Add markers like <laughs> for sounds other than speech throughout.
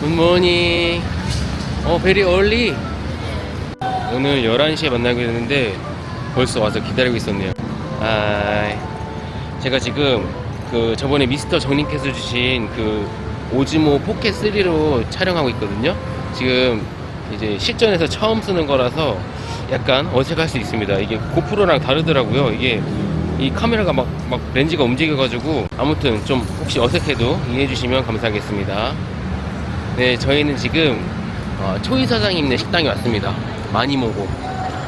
굿모닝. 어, 베리 얼리. 오늘 11시에 만나기로 했는데 벌써 와서 기다리고 있었네요. 아, 제가 지금 그 저번에 미스터 정님께서 주신 그 오즈모 포켓 3로 촬영하고 있거든요. 지금 이제 실전에서 처음 쓰는 거라서 약간 어색할 수 있습니다. 이게 고프로랑 다르더라고요. 이게 이 카메라가 막, 막 렌즈가 움직여가지고 아무튼 좀 혹시 어색해도 이해해 주시면 감사하겠습니다. 네, 저희는 지금 어, 초이 사장님네 식당에 왔습니다. 마니모고.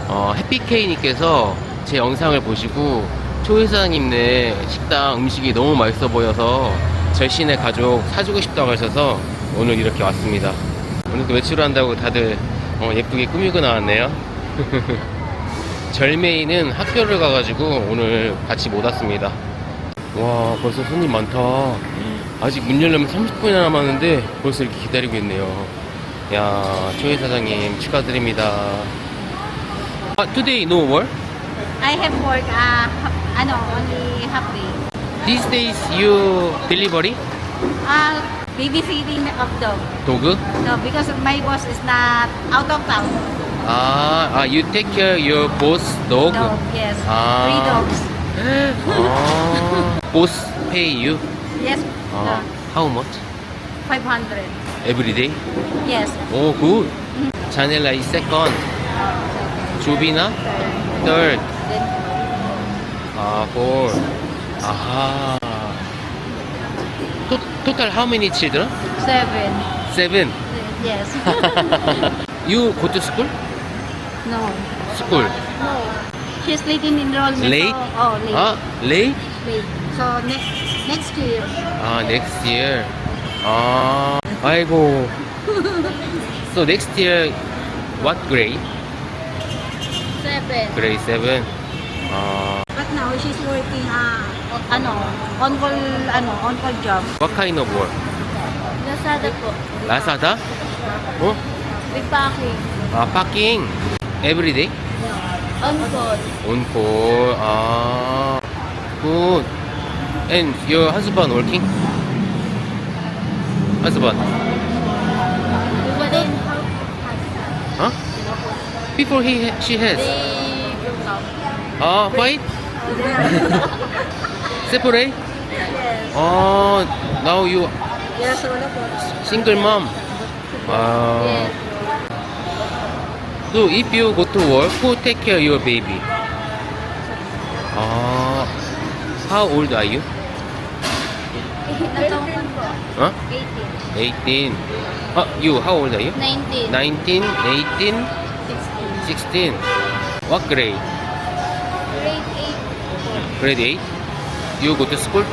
어, 해피케이님께서 제 영상을 보시고 초이 사장님네 식당 음식이 너무 맛있어 보여서 절신의 가족 사주고 싶다고 하셔서 오늘 이렇게 왔습니다. 오늘도 외출을 한다고 다들 어, 예쁘게 꾸미고 나왔네요. <laughs> 절메이는 학교를 가가지고 오늘 같이 못 왔습니다. 와, 벌써 손님 많다. 아직 문 열려면 30분이나 남았는데 벌써 이렇게 기다리고 있네요. 야, 초이 사장님 축하드립니다. 아, today no work? I have work, uh, half, ano, only half day. These days you delivery Uh, babysitting of dog. dog? No, because my boss is not out of town. 아, 아, you take care your boss dog? Dog, yes. Ah. Three dogs. 아, boss pay you? Yes. 아, Uh, how much? 500. Every day? Yes. 오, good. 자넬라 is second. 조비나 third. 아, four. To, total how many children? seven. Seven. Yes. you go to school? no. School. No. She's late in enrollment. Late? So, oh, late. 아, late? Late. So, next next year. 아, next year. 아, 아이고. So next year, what grade? Seven. Grade 7. 아, But now she's working uh, ano, on call ano, on call job. what kind of work? Lazada po. 라사다? 어? Repacking. 아, 파킹. Every day? On call. On call. 아, good. And your husband working? Husband? Huh? Before he she has. Oh, fight? <laughs> Separate? Oh, now you single mom. Uh, so if you go to work, who take care of your baby? Uh, how old are you? Huh? 18. 18. Ah, you, how old are you? 19. 19, 18, 16. 16. What grade? Grade 8 po. Grade 8? You go to school?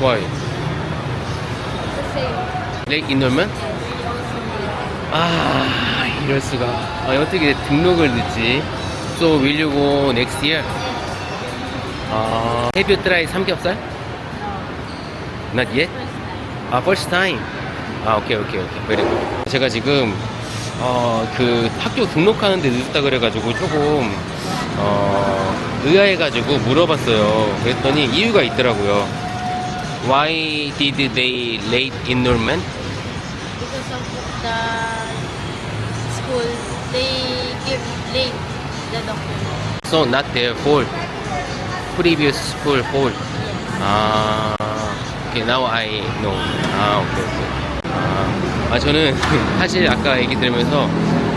Why? The same. Late enrollment? 아, 이럴 수가. 아, 어떻게 등록을 늦지? So, will you go next year? 아, have you tried 삼겹살? No. Not yet? 아, first time. 아, 오케이, 오케이, 오케이. good. 제가 지금, 어, 그 학교 등록하는데 늦었다 그래가지고 조금, 어, 의아해가지고 물어봤어요. 그랬더니 이유가 있더라고요. Why did they late enrollment? Because of the school, they give late the document. So, not their fault. Previous school fault. 아, okay, now I know. 아, 오케이, 오케이. 아, 아, 저는 <laughs> 사실 아까 얘기 들으면서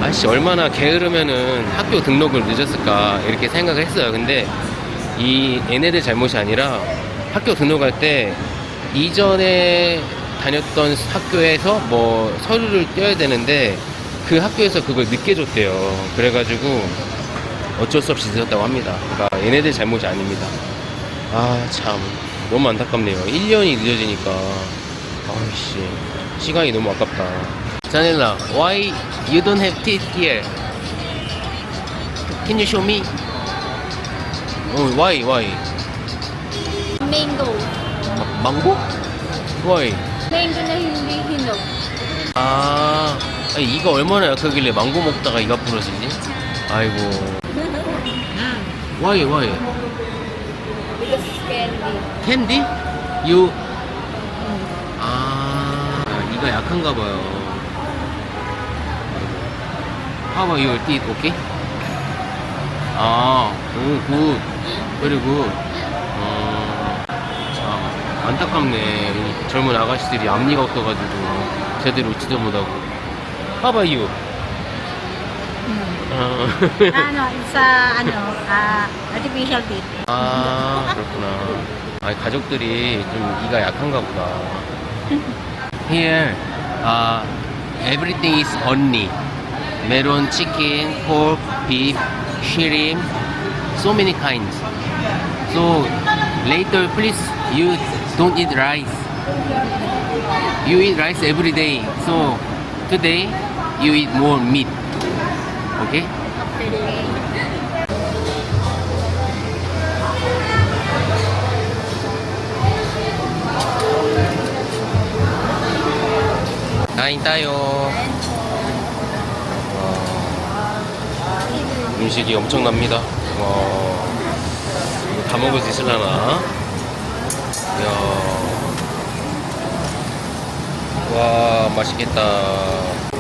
아씨 얼마나 게으르면은 학교 등록을 늦었을까 이렇게 생각을 했어요. 근데 이 얘네들 잘못이 아니라 학교 등록할 때 이전에 다녔던 학교에서 뭐 서류를 떼야 되는데 그 학교에서 그걸 늦게 줬대요. 그래가지고 어쩔 수 없이 늦었다고 합니다. 그러니까 얘네들 잘못이 아닙니다. 아, 참. 너무 안타깝네요. 1년이 늦어지니까. 아이씨. 시간이 너무 아깝다. 자넬라, why you don't have teeth here? Can you show me? Oh, why, why? Mango. 마- 망고? Why? Mango na hindi hinog. 아, 아니, 이가 얼마나 약하길래 망고 먹다가 이가 부러지지? 아이고. Why, why? Because candy. 캔디? You 아 이가 약한가 봐요. How about your teeth? Okay? 아, 오, 굿. very good. 어, 참, 안타깝네. 이 젊은 아가씨들이 앞니가 없어가지고 제대로 웃지도 못하고. How about you? 어. ano, sa ano, ah, artificial teeth. 아 그렇구나. 아 가족들이 좀 이가 약한가 보다. Here, uh, everything is only melon, chicken, pork, beef, shrimp, so many kinds. So later, please you don't eat rice. You eat rice every day. So today you eat more meat. Kain tayo. 와, 음식이 엄청납니다. 와, 이거 다 먹을 수 있을라나? 이야. 와, 맛있겠다.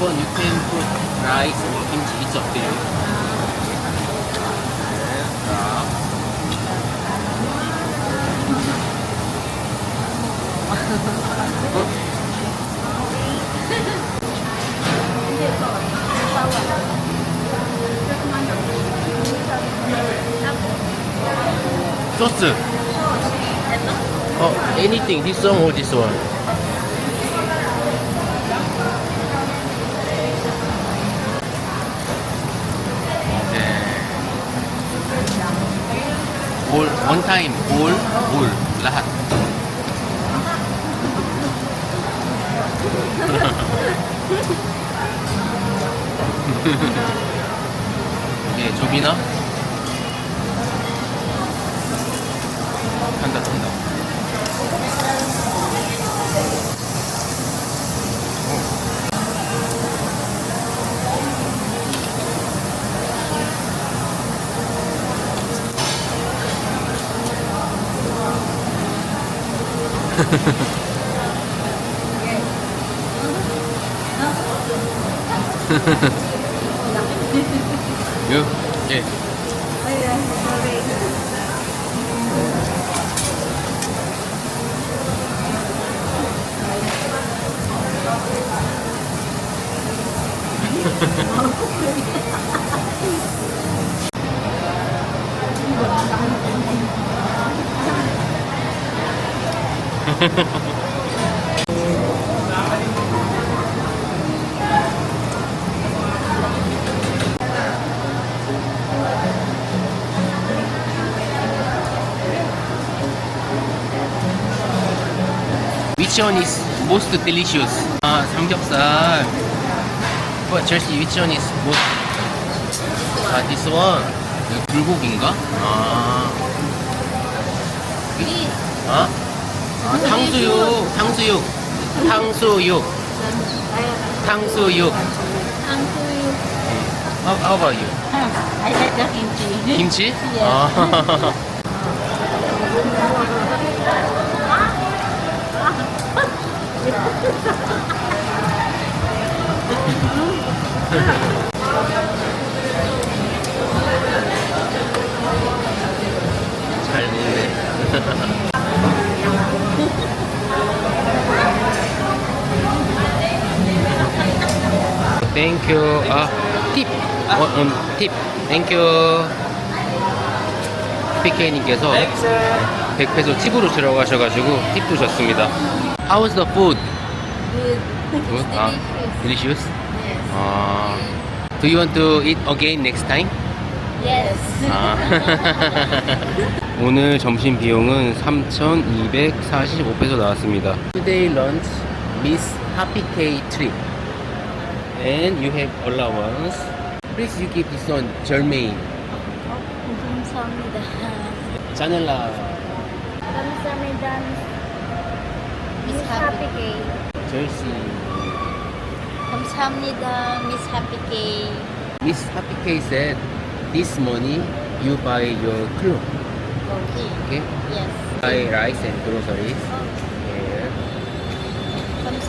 one, you can put rice or kimchi, it's up to you. Sauce. Oh, anything. This one or this one. 올, time. 올, 올. lahat. 예, 조비나? <laughs> 요, 예. <laughs> Which one is most delicious? 아, 삼겹살. But Chelsea, which one is most? 아, this one. 불고기인가? 아. 이- 아? 아, 탕수육, 탕수육, 탕수육, 탕수육. How, how about you? I like the kimchi. 김치? 아. 잘 먹네. 땡큐. 아, 팁. 어, 음, 팁. 땡큐. PK님께서 100페소 팁으로 들어가셔가지고 팁도 줬습니다. How was the food? Good. Good? 아, delicious? Yes. 아, do you want to eat again next time? Yes. 아. 오늘 점심 비용은 3,245페소 나왔습니다. Today lunch Miss Happy K trip. And you have allowance. Please you give this one Germain. 감사합니다. Janela. 감사합니다. Miss Happy K. Jersey. 감사합니다. Miss Happy K. Miss Happy K said this money you buy your clothes. Okay. Okay? Yes. Buy rice and groceries.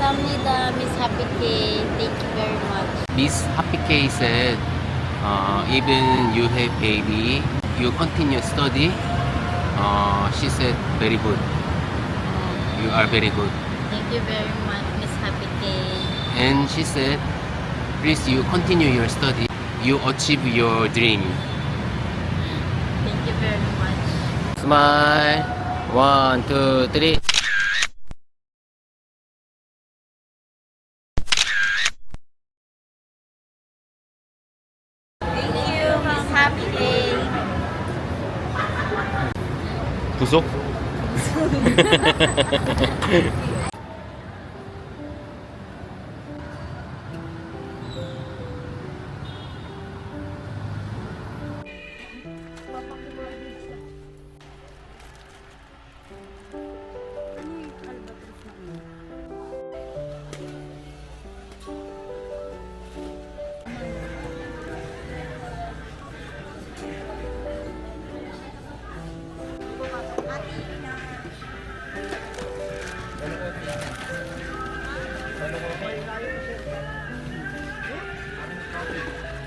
감사합니다. Miss Happy K. Thank you very much. Miss Happy K said uh, even you have baby, you continue study. Uh, she said very good. You are very good. Thank you very much, Miss Happy K. And she said, please you continue your study. You achieve your dream. Thank you very much. Smile. One, two, three. K. 구속? Thank you.